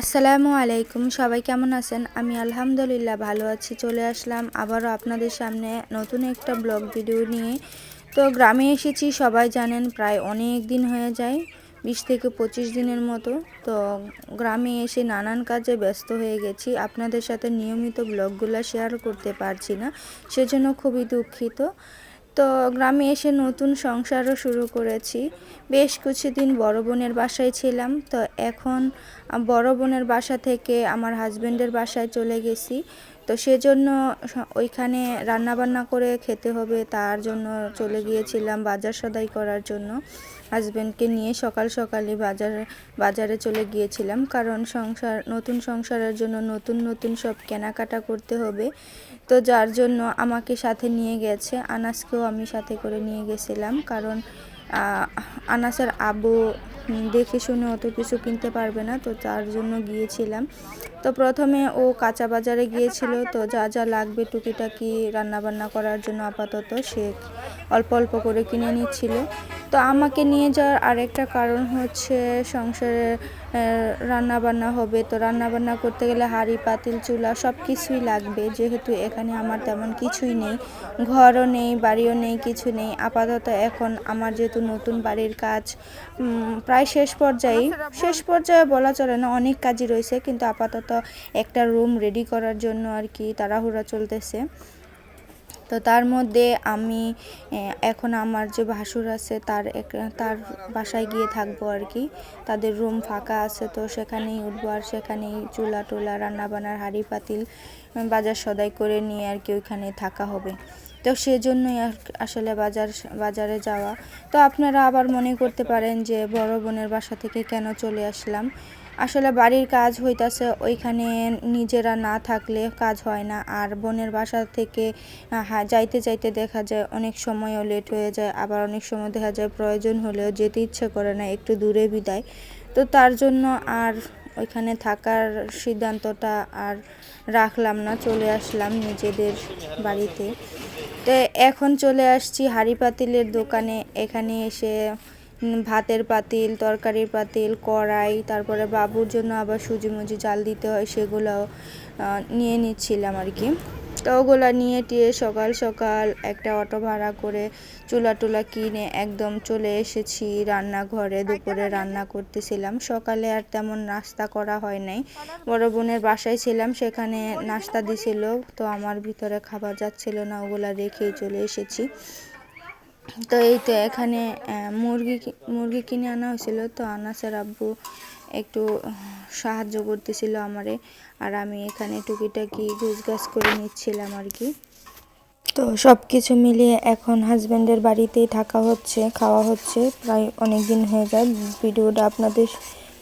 আসসালামু আলাইকুম, সবাই কেমন আছেন? আমি আলহামদুলিল্লাহ ভালো আছি, চলে আসলাম আবারও আপনাদের সামনে নতুন একটা ব্লগ ভিডিও নিয়ে। তো গ্রামে এসেছি, সবাই জানেন প্রায় অনেক দিন হয়ে যায়, বিশ থেকে পঁচিশ দিনের মতো। তো গ্রামে এসে নানান কাজে ব্যস্ত হয়ে গেছি, আপনাদের সাথে নিয়মিত ব্লগগুলো শেয়ার করতে পারছি না, সেজন্য খুবই দুঃখিত। তো গ্রামে এসে নতুন সংসারও শুরু করেছি। বেশ কিছুদিন বড় বোনের বাসায় ছিলাম, তো এখন বড় বোনের বাসা থেকে আমার হাজব্যান্ডের বাসায় চলে গেছি। তো সেজন্য ওইখানে রান্নাবান্না করে খেতে হবে তার জন্য চলে গিয়েছিলাম বাজার সদাই করার জন্য। হাজবেন্ডকে নিয়ে সকাল সকালে বাজার বাজারে চলে গিয়েছিলাম কারণ সংসার নতুন সংসারের জন্য নতুন নতুন সব কেনাকাটা করতে হবে। তো যার জন্য আমাকে সাথে নিয়ে গেছে আনাসকেও আমি সাথে করে নিয়ে গেছিলাম কারণ আনাসের উম, দেখে শুনে অত কিছু কিনতে পারবে না, তো তার জন্য গিয়েছিলাম। তো প্রথমে ও কাঁচা বাজারে গিয়েছিল, তো যা যা লাগবে টুকিটাকি রান্নাবান্না করার জন্য আপাতত সে অল্প অল্প করে কিনে নিচ্ছিল। তো আমাকে নিয়ে যাওয়ার আরেকটা কারণ হচ্ছে সংসারে রান্না বান্না হবে, তো রান্না বান্না করতে গেলে হাঁড়ি, পাতিল, চুলা সব কিছুই লাগবে, যেহেতু এখানে আমার তেমন কিছুই নেই, ঘরও নেই, বাড়িও নেই, কিছু নেই, আপাতত এখন আমার যেহেতু নতুন বাড়ির কাজ প্রায় শেষ পর্যায়ে শেষ পর্যায়ে বলা চলে না অনেক কাজই রয়েছে কিন্তু আপাতত একটা রুম রেডি করার জন্য আর কি তাড়াহুড়া চলতেছে। তো তার মধ্যে আমি এখন আমার যে ভাসুর আছে তার এক- তার বাসায় গিয়ে থাকব আর কি। তাদের রুম ফাঁকা আছে তো সেখানেই উঠবো আর সেখানেই চুলা টুলা রান্নাবান্নার হাঁড়ি পাতিল বাজার সদাই করে নিয়ে আর কি ওইখানে থাকা হবে। তো সেজন্যই আসলে বাজার বাজারে যাওয়া। তো আপনারা আবার মনে করতে পারেন যে বড় বোনের বাসা থেকে কেন চলে আসলাম। আসলে বাড়ির কাজ হইতাছে ওইখানে নিজেরা না থাকলে কাজ হয় না। আর বোনের বাসা থেকে যাইতে যাইতে দেখা যায় অনেক সময়ও লেট হয়ে যায়, আবার অনেক সময় দেখা যায় প্রয়োজন হলেও যেতে ইচ্ছে করে না, একটু দূরে বিদায়। তো তার জন্য আর ওইখানে থাকার সিদ্ধান্তটা আর রাখলাম না, চলে আসলাম নিজেদের বাড়িতে। তো এখন চলে আসছি হাঁড়ি পাতিলের দোকানে। এখানে এসে ভাতের পাতিল, তরকারির পাতিল, কড়াই, তারপরে বাবুর জন্য আবার সুজি মুজি জাল দিতে হয়, সেগুলো নিয়ে নিচ্ছিলাম আর কি। তো ওগুলো নিয়ে টিয়ে সকাল সকাল একটা অটো ভাড়া করে চুলা টুলা কিনে একদম চলে এসেছি রান্নাঘরে। দুপুরে রান্না করতেছিলাম। সকালে আর তেমন নাস্তা করা হয় নাই। বড় বোনের বাসায় ছিলাম, সেখানে নাস্তা দিছিল। তো আমার ভিতরে খাবার যাচ্ছিল না, ওগুলা রেখেই চলে এসেছি। তো এই তো এখানে মুরগি মুরগি কিনে আনা হয়েছিল। তো আনাসের আব্বু একটু সাহায্য করতেছিল আমারে। আর আমি এখানে টুকিটাকি গুছগাছ করে নিচ্ছিলাম আর কি। তো সব কিছু মিলিয়ে এখন হাজব্যান্ডের বাড়িতেই থাকা হচ্ছে, খাওয়া হচ্ছে। প্রায় অনেক দিন হয়ে যায়। ভিডিওটা আপনাদের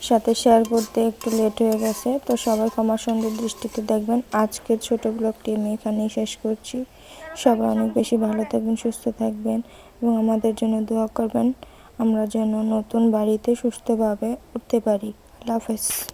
সাথে শেয়ার করতে একটু লেট হয়ে গেছে। তো সবাই ক্ষমা সুন্দর দৃষ্টিতে দেখবেন। আজকের ছোট ব্লগটি আমি এখানেই শেষ করছি। সবাই অনেক বেশি ভালো থাকবেন, সুস্থ থাকবেন। এবং আমাদের জন্য দোয়া করবেন। আমরা যেন নতুন বাড়িতে সুস্থভাবে উঠতে পারি। আল্লাহ হাফেজ।